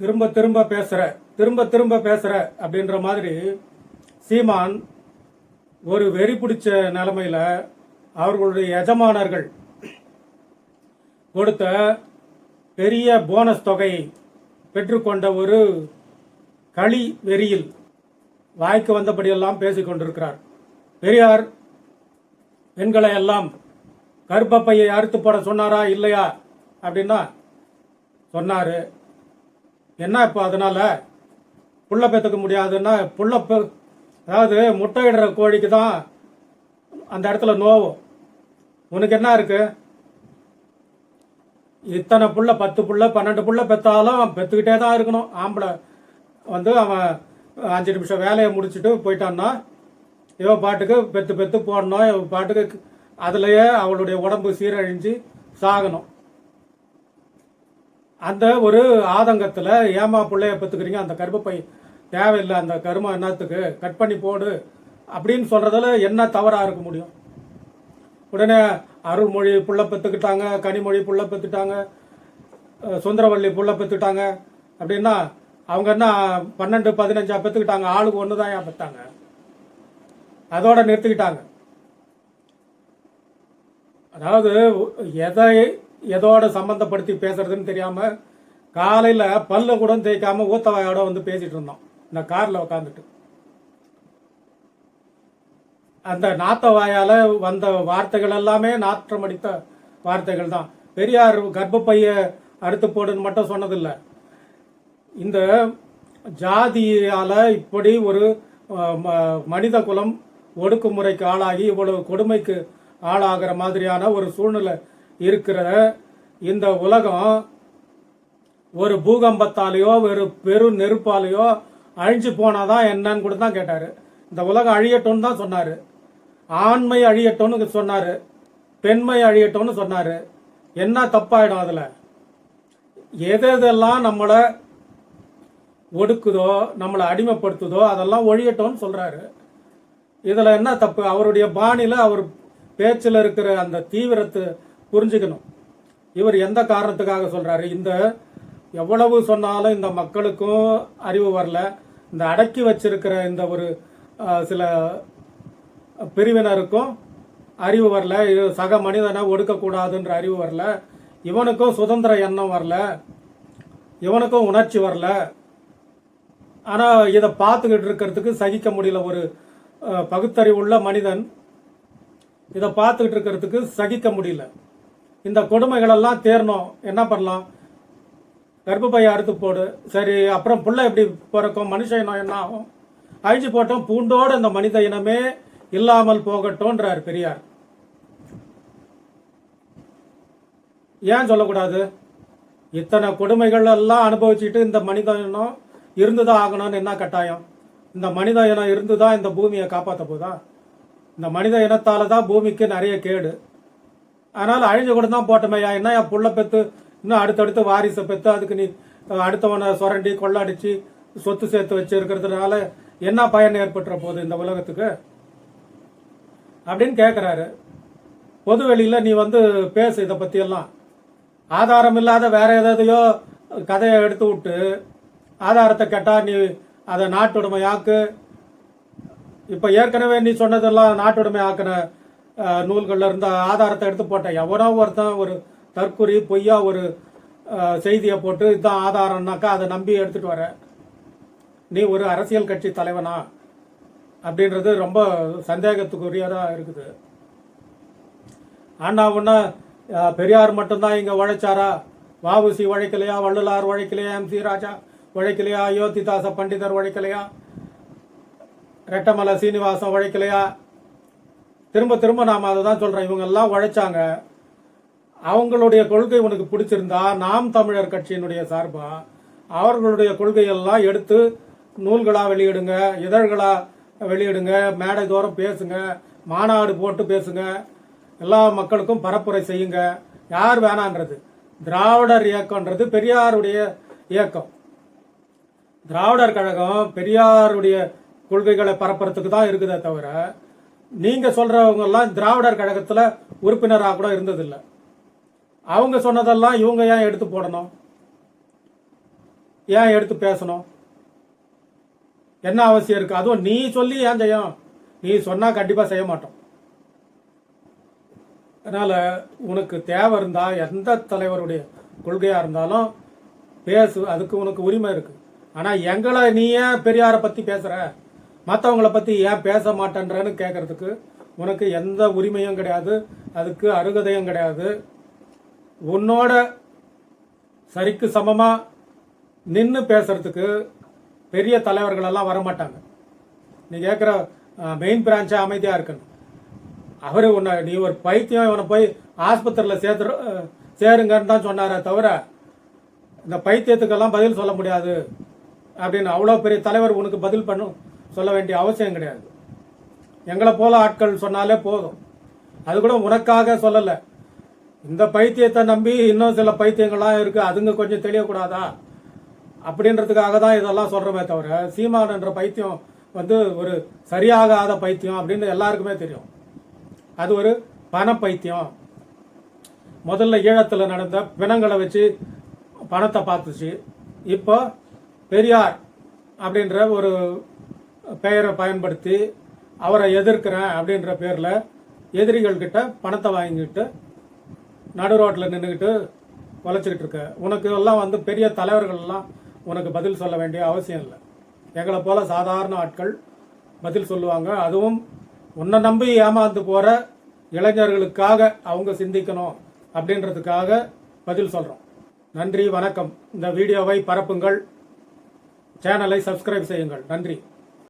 திரும்ப திரும்ப பேசுற திரும்ப திரும்ப பேசுற அப்படின்ற மாதிரி சீமான் ஒரு வெறி பிடிச்ச நிலைமையில அவர்களுடைய எஜமானர்கள் கொடுத்த பெரிய போனஸ் தொகையை பெற்றுக்கொண்ட ஒரு களி வெறியில் வாய்க்கு வந்தபடியெல்லாம் பேசிக்கொண்டிருக்கிறார் பெரியார் பெண்களை எல்லாம் கருப்பப்பையை அறுத்து போட சொன்னாரா இல்லையா? அப்படின்னா சொன்னாரு. என்ன இப்போ அதனால்? புள்ள பெற்றுக்க முடியாதுன்னா புள்ள பெ அதாவது முட்டையிடுற கோழிக்கு தான் அந்த இடத்துல நோவும். உனக்கு என்ன இருக்கு? இத்தனை புள்ள பத்து புள்ள பன்னெண்டு புள்ள பெற்றாலும் பெற்றுக்கிட்டே தான் இருக்கணும். ஆம்பளை வந்து அவன் அஞ்சு நிமிஷம் வேலையை முடிச்சுட்டு போயிட்டான்னா இவன் பாட்டுக்கு பெத்து பெத்து போடணும். இவன் பாட்டுக்கு அதுலேயே அவளுடைய உடம்பு சீரழிஞ்சு சாகணும். அந்த ஒரு ஆதங்கத்தில் ஏமா பிள்ளைய பெற்றுக்கிறீங்க அந்த கருப்பை தேவையில்லை அந்த கருமம் என்னத்துக்கு? கட் பண்ணி போடு அப்படின்னு சொல்கிறதுல என்ன தவறாக இருக்க முடியும்? உடனே அருள்மொழி புள்ள பெற்றுக்கிட்டாங்க கனிமொழி புள்ள பெற்றுட்டாங்க சுந்தரவள்ளி புள்ள பெற்றுட்டாங்க அப்படின்னா அவங்க என்ன பன்னெண்டு பதினஞ்சா பெற்றுக்கிட்டாங்க ஆளுக்கு ஒன்று தான் ஏன் பெற்றாங்க அதோட நிறுத்திக்கிட்டாங்க. அதாவது எதை எதோட சம்பந்தப்படுத்தி பேசுறதுன்னு தெரியாம காலையில பல்ல கூட தேய்க்காம ஊத்தவாயோட வந்து பேசிட்டு இருந்தோம். இந்த கார்ல உட்காந்துட்டு அந்த நாத்தவாயால வந்த வார்த்தைகள் எல்லாமே நாற்றம் அடித்த வார்த்தைகள் தான். பெரியார் கர்ப்பப்பைய அறுத்து போடுன்னு மட்டும் சொன்னதில்லை. இந்த ஜாதியால இப்படி ஒரு ம- மனித குலம் ஒடுக்குமுறைக்கு ஆளாகி இவ்வளவு கொடுமைக்கு ஆளாகிற மாதிரியான ஒரு சூழ்நிலை இருக்கிற இந்த உலகம் ஒரு பூகம்பத்தாலேயோ ஒரு பெரு நெருப்பாலேயோ அழிஞ்சு போனாதான் என்னன்னு கூட தான் கேட்டாரு. இந்த உலகம் அழியட்டும்னு தான் சொன்னார். ஆண்மை அழியட்டும்னு சொன்னார். பெண்மை அழியட்டும்னு சொன்னார். என்ன தப்பாயிடும் அதில்? எது எதெல்லாம் நம்மளை ஒடுக்குதோ நம்மளை அடிமைப்படுத்துதோ அதெல்லாம் ஒழியட்டும்னு சொல்கிறாரு இதில் என்ன தப்பு? அவருடைய பாணியில் அவர் பேச்சில் இருக்கிற அந்த தீவிரத்தை புரிஞ்சுக்கணும். இவர் எந்த காரணத்துக்காக சொல்கிறாரு இந்த எவ்வளவு சொன்னாலும் இந்த மக்களுக்கும் அறிவு வரல. இந்த அடக்கி வச்சிருக்கிற இந்த ஒரு சில பிரிவினருக்கும் அறிவு வரல. இது சக மனிதனை ஒடுக்கக்கூடாதுன்ற அறிவு வரல. இவனுக்கும் சுதந்திர எண்ணம் வரல. இவனுக்கும் உணர்ச்சி வரல. ஆனால் இதை பார்த்துக்கிட்டு இருக்கிறதுக்கு சகிக்க முடியல. ஒரு பகுத்தறிவுள்ள மனிதன் இதை பார்த்துக்கிட்டு இருக்கிறதுக்கு சகிக்க முடியல. இந்த கொடுமைகளெல்லாம் தேரணும். என்ன பண்ணலாம்? கர்ப்பப்பையை அறுத்து போடு. சரி அப்புறம் புள்ள எப்படி பிறக்கும்? மனுஷ இனம் என்ன ஆகும்? அழிச்சு போட்டோம். பூண்டோட இந்த மனித இனமே இல்லாமல் போகட்டும்ன்றார் பெரியார். ஏன் சொல்லக்கூடாது? இத்தனை கொடுமைகள் எல்லாம் அனுபவிச்சுட்டு இந்த மனித இனம் இருந்துதான் ஆகணும்னு என்ன கட்டாயம்? இந்த மனித இனம் இருந்துதான் இந்த பூமியை காப்பாற்ற போதா? இந்த மனித இனத்தால தான் பூமிக்கு நிறைய கேடு. அதனால அழிஞ்சு கூட தான் போட்டமையா என்ன என் புள்ள பெத்து? இன்னும் அடுத்தடுத்து வாரிசை பெத்து அதுக்கு நீ அடுத்தவனை சுரண்டி கொள்ளடிச்சு சொத்து சேர்த்து வச்சிருக்கிறதுனால என்ன பயன் ஏற்பட்டுற போகுது இந்த உலகத்துக்கு? அப்படின்னு கேட்குறாரு பொதுவெளியில நீ வந்து பேசு இதை பற்றியெல்லாம் ஆதாரம் இல்லாத வேற ஏதாவதையோ கதையை எடுத்து விட்டு ஆதாரத்தை கேட்டால் நீ அதை நாட்டுடைமையாக்கு. இப்போ ஏற்கனவே நீ சொன்னதெல்லாம் நாட்டுடைமை ஆக்கின நூல்களில் இருந்த ஆதாரத்தை எடுத்து போட்டேன். எவனோ ஒருத்தன் ஒரு தற்குறி பொய்யா ஒரு செய்தியை போட்டு இதுதான் ஆதாரம்னாக்கா அதை நம்பி எடுத்துகிட்டு வர. நீ ஒரு அரசியல் கட்சி தலைவனா? அப்படின்றது ரொம்ப சந்தேகத்துக்குரியதாக இருக்குது. ஆனால் ஒன்றா பெரியார் மட்டும்தான் இங்கே உழைச்சாரா? வாவுசி உழைக்கலையா? வள்ளலார் உழைக்கலையா? எம். சி. ராஜா உழைக்கலையா? அயோத்திதாச பண்டிதர் உழைக்கலையா? ரெட்டமலை சீனிவாசன் உழைக்கலையா? திரும்ப திரும்ப நாம் அதை தான் சொல்கிறோம் இவங்கெல்லாம் உழைச்சாங்க. அவங்களுடைய கொள்கை உனக்கு பிடிச்சிருந்தா நாம் தமிழர் கட்சியினுடைய சார்பாக அவர்களுடைய கொள்கையெல்லாம் எடுத்து நூல்களாக வெளியிடுங்க இதழ்களாக வெளியிடுங்க மேடை தோறும் பேசுங்க மாநாடு போட்டு பேசுங்க எல்லா மக்களுக்கும் பரப்புரை செய்யுங்க. யார் வேணான்றது? திராவிடர் இயக்கம்ன்றது பெரியாருடைய இயக்கம். திராவிடர் கழகம் பெரியாருடைய கொள்கைகளை பரப்புறதுக்கு தான் இருக்குதே தவிர நீங்க சொல்கிறவங்கெல்லாம் திராவிடர் கழகத்துல உறுப்பினராக கூட இருந்ததில்லை. அவங்க சொன்னதெல்லாம் இவங்க ஏன் எடுத்து போடணும்? ஏன் எடுத்து பேசணும்? என்ன அவசியம் இருக்கு? அதுவும் நீ சொல்லி ஏன் செய்யும் நீ சொன்னா கண்டிப்பா செய்ய மாட்டோம். அதனால உனக்கு தேவை இருந்தா எந்த தலைவருடைய கொள்கையா இருந்தாலும் பேசு அதுக்கு உனக்கு உரிமை இருக்கு. ஆனா எங்களை நீ ஏன் பெரியாரை பத்தி பேசுற? மற்றவங்கள பற்றி ஏன் பேச மாட்டேன்றன்னு கேட்கறதுக்கு உனக்கு எந்த உரிமையும் கிடையாது அதுக்கு அருகதையும் கிடையாது. உன்னோட சரிக்கு சமமாக நின்று பேசுறதுக்கு பெரிய தலைவர்களெல்லாம் வரமாட்டாங்க. நீ கேட்குற மெயின் பிரான்ச்சா அமைதியாக இருக்கணும். அவர் உன்னை நீ ஒரு பைத்தியம் இவனை போய் ஆஸ்பத்திரியில் சேர்த்து சேருங்கன்னு தான் சொன்னாரே தவிர இந்த பைத்தியத்துக்கெல்லாம் பதில் சொல்ல முடியாது அப்படின்னு அவ்வளோ பெரிய தலைவர் உனக்கு பதில் பண்ணும் சொல்ல வேண்டிய அவசியம் கிடையாது. எங்களை போல ஆட்கள் சொன்னாலே போதும். அது கூட உனக்காக சொல்லலை. இந்த பைத்தியத்தை நம்பி இன்னும் சில பைத்தியங்கள்லாம் இருக்கு. அதுங்க கொஞ்சம் தெரியக்கூடாதா அப்படின்றதுக்காக தான் இதெல்லாம் சொல்றமே தவிர சீமான் என்ற பைத்தியம் வந்து ஒரு சரியாகாத பைத்தியம் அப்படின்னு எல்லாருக்குமே தெரியும். அது ஒரு பண பைத்தியம் முதல்ல ஈழத்தில் நடந்த பிணங்களை வச்சு பணத்தை பார்த்துச்சு. இப்போ பெரியார் அப்படின்ற ஒரு பெயரை பயன்படுத்தி அவரை எதிர்க்கிறேன் அப்படின்ற பேரில் எதிரிகள்கிட்ட பணத்தை வாங்கிக்கிட்டு நடு ரோட்டில் நின்றுக்கிட்டு உழைச்சிக்கிட்டு இருக்க. உனக்கு எல்லாம் வந்து பெரிய தலைவர்கள்லாம் உனக்கு பதில் சொல்ல வேண்டிய அவசியம் இல்லை. எங்களை போல சாதாரண ஆட்கள் பதில் சொல்லுவாங்க. அதுவும் உன்னை நம்பி ஏமாந்து போகிற இளைஞர்களுக்காக அவங்க சிந்திக்கணும் அப்படின்றதுக்காக பதில் சொல்கிறோம் நன்றி வணக்கம். இந்த வீடியோவை பரப்புங்கள். சேனலை சப்ஸ்கிரைப் செய்யுங்கள். நன்றி.